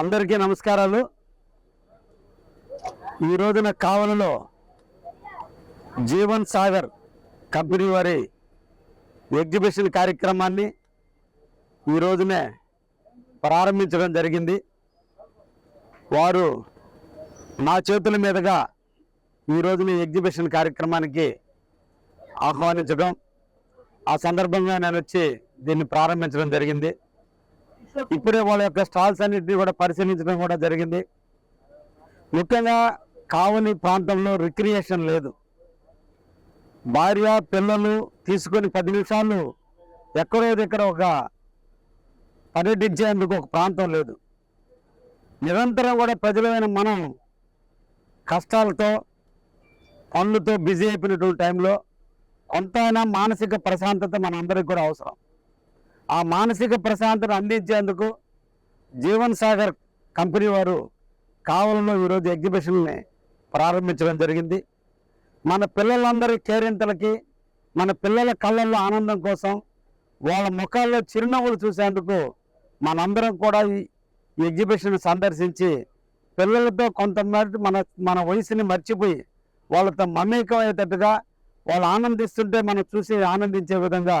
అందరికీ నమస్కారాలు. ఈ రోజున కావలలో జీవన్ సాగర్ కంపెనీ వారి ఎగ్జిబిషన్ కార్యక్రమాన్ని ఈ రోజునే ప్రారంభించడం జరిగింది. వారు నా చేతుల మీదుగా ఈ రోజున ఎగ్జిబిషన్ కార్యక్రమానికి ఆహ్వానించడం. ఆ సందర్భంగా నేను వచ్చి దీన్ని ప్రారంభించడం జరిగింది. ఇప్పుడే వాళ్ళ యొక్క స్టాల్స్ అన్నింటినీ కూడా పరిశీలించడం కూడా జరిగింది. ముఖ్యంగా కావలి ప్రాంతంలో రిక్రియేషన్ లేదు. భార్య పిల్లలు తీసుకొని పది నిమిషాలు ఎక్కడో దగ్గర ఒక పర్యటించేందుకు ఒక ప్రాంతం లేదు. నిరంతరం కూడా ప్రజలమైన మనం కష్టాలతో పనులతో బిజీ అయిపోయినటువంటి టైంలో కొంతైనా మానసిక ప్రశాంతత మన అందరికి కూడా అవసరం. ఆ మానసిక ప్రశాంతతను అందించేందుకు జీవన్ సాగర్ కంపెనీ వారు కావలంలో ఈరోజు ఎగ్జిబిషన్ని ప్రారంభించడం జరిగింది. మన పిల్లలందరి కేరింతలకి మన పిల్లల కళ్ళల్లో ఆనందం కోసం వాళ్ళ ముఖాల్లో చిరునవ్వులు చూసేందుకు మనందరం కూడా ఈ ఈ ఎగ్జిబిషన్ సందర్శించి పిల్లలతో కొంతమేర మన మన వయసుని మర్చిపోయి వాళ్ళతో మమేకం అయ్యేటట్టుగా వాళ్ళు ఆనందిస్తుంటే మనం చూసి ఆనందించే విధంగా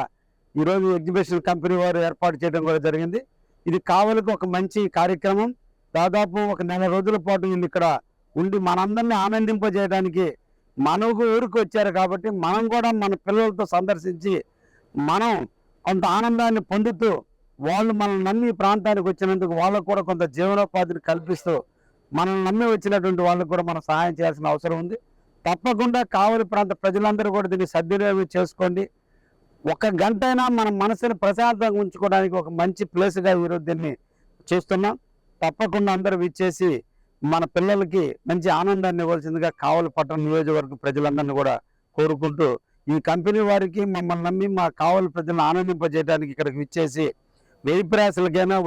ఈరోజు ఎగ్జిబిషన్ కంపెనీ వారు ఏర్పాటు చేయడం కూడా జరిగింది. ఇది కావలికి ఒక మంచి కార్యక్రమం. దాదాపు ఒక నెల రోజుల పాటు నేను ఇక్కడ ఉండి మనందరినీ ఆనందింపజేయడానికి మనకు ఊరికి వచ్చారు కాబట్టి మనం కూడా మన పిల్లలతో సందర్శించి మనం కొంత ఆనందాన్ని పొందుతూ వాళ్ళు మనల్ని నమ్మి ప్రాంతానికి వచ్చినందుకు వాళ్ళకు కూడా కొంత జీవనోపాధిని కల్పిస్తూ మనల్ని నమ్మి వచ్చినటువంటి వాళ్ళకు కూడా మనం సహాయం చేయాల్సిన అవసరం ఉంది. తప్పకుండా కావలి ప్రాంత ప్రజలందరూ కూడా దీన్ని సద్వినియోగం చేసుకోండి. ఒక గంట అయినా మన మనసుని ప్రశాంతంగా ఉంచుకోవడానికి ఒక మంచి ప్లేస్గా ఈరోజు దీన్ని చూస్తున్నాం. తప్పకుండా అందరూ విచ్చేసి మన పిల్లలకి మంచి ఆనందాన్ని ఇవ్వాల్సిందిగా కావలి పట్టణ నియోజకవర్గ ప్రజలందరినీ కూడా కోరుకుంటూ ఈ కంపెనీ వారికి మమ్మల్ని నమ్మి మా కావలి ప్రజలను ఆనందింపజేయడానికి ఇక్కడికి విచ్చేసి వెయ్యి ప్రయాసలకైనా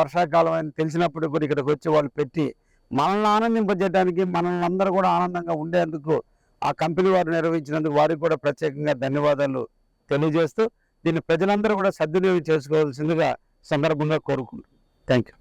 వర్షాకాలం అని తెలిసినప్పుడు కూడా ఇక్కడికి వచ్చి వాళ్ళు పెట్టి మనల్ని ఆనందింపజేయడానికి మనల్ని అందరూ కూడా ఆనందంగా ఉండేందుకు ఆ కంపెనీ వారు నిర్వహించినందుకు వారికి కూడా ప్రత్యేకంగా ధన్యవాదాలు. తెలియజేస్తూ దీన్ని ప్రజలందరూ కూడా సద్వినియోగం చేసుకోవాల్సిందిగా సందర్భంగా కోరుకుంటున్నాను థ్యాంక్ యూ